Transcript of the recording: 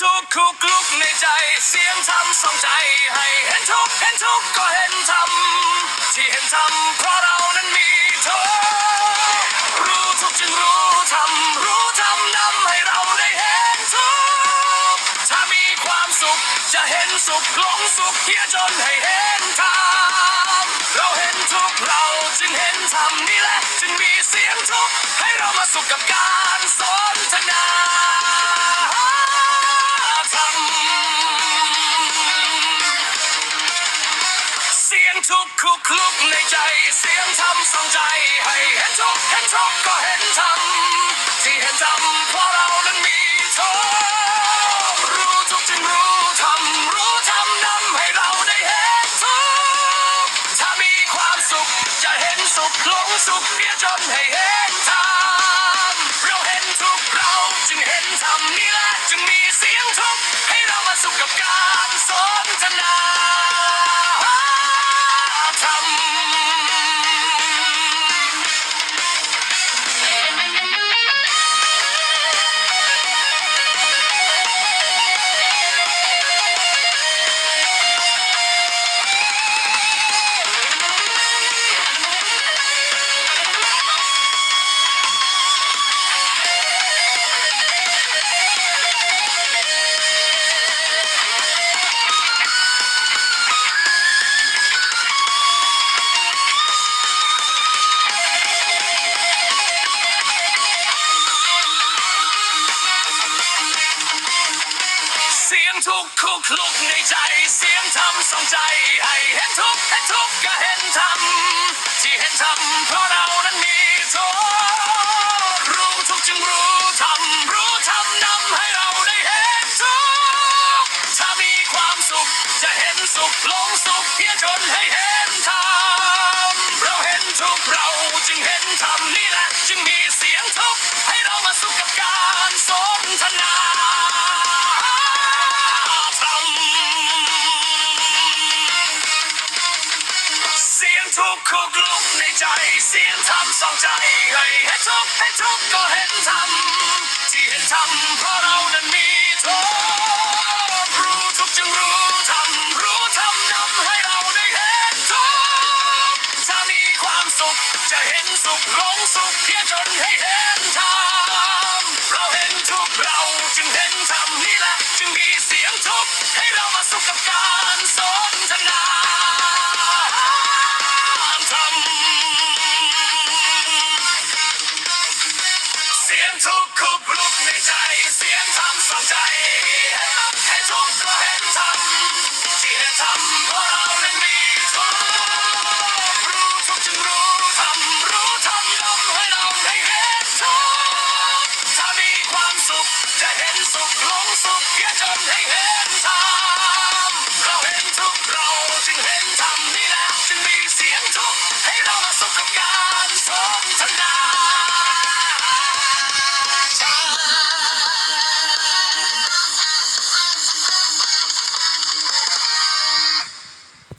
ทุกคุกลุกในใจ เสียงทำสองใจ ให้เห็นทุกเห็นทุกก็เห็นธรรมที่เห็นธรรมเพราะเรานั้นมีทุกรู้ทุกจึงรู้ธรรมรู้ธรรมนำให้เราได้เห็นทุกถ้ามีความสุขจะเห็นสุขหลงสุขเพียจนให้เห็นธรรมเราเห็นทุกเราจึงเห็นธรรมนี่แหละจึงมีเสียงทุกให้เรามาสุขกับการสนทนา ทุกคุกคลุกในใจ เสียงทำส่องใจ ให้เห็นทุกเห็นทุกก็เห็นธรรมที่เห็นธรรมเพราะเรานั้นมีทุกรู้ทุกจึงรู้ธรรมรู้ธรรมนำให้เราได้เห็นทุกข์ถ้ามีความสุขจะเห็นสุขหลงสุขเพียจนให้เห็นธรรมเราเห็นทุกเราจึงเห็นธรรมนี่แหละจึงมีเสียงทุกให้เรามาสุขกับการสนทนา ทุกคุกคลุกในใจ เสียงทำสองใจ ให้เห็นทุกเห็นทุกก็เห็นธรรมที่เห็นธรรมเพราะเรานั้นมีทุกรู้ทุกจึงรู้ธรรมรู้ธรรมนำให้เราได้เห็นทุกข์ถ้ามีความสุข จะเห็นสุขหลงสุขเพียงจนให้เห็นธรรมเราเห็นทุกเราจึงเห็นธรรมนี่แหละจึงมีเสียงทุกให้เรามาสุขกับการสนทนา กคุกลุกในใจ เสียงธรรมส่องใจ ให้เห็นทุกข์เห็นทุกก็เห็นธรรมที่เห็นธรรมเพราะเรานั้นมีทุกรู้ทุกจึงรู้ธรรมรู้ธรรมนำให้เราได้เห็นทุกถ้ามีความสุขจะเห็นสุขหลงสุขเพียงจนให้เห็นธรรมเราเห็นทุกเราจึงเห็นธรรมนี่แหละจึงมีเสียงทุกให้เรามาสุขกับกา ยงทุกคุกลุกในใจ เสียงทำส่องใจให้ทุกข์ก็เห็นธรรมที่เห็นธรรมเพราะเรานั้นมีทุกข์รู้ทุกจึงรู้ธรรมรู้ธรรมให้เราได้เห็นทุกข์ถ้ามีความสุขจะเห็นสุขหลงสุขเพียงจนให้เห็นธรรมเราเห็นทุกเราจึงเห็นธรรมนี่แหละจึงมีเสียงทุกให้เรามาสุขกับกา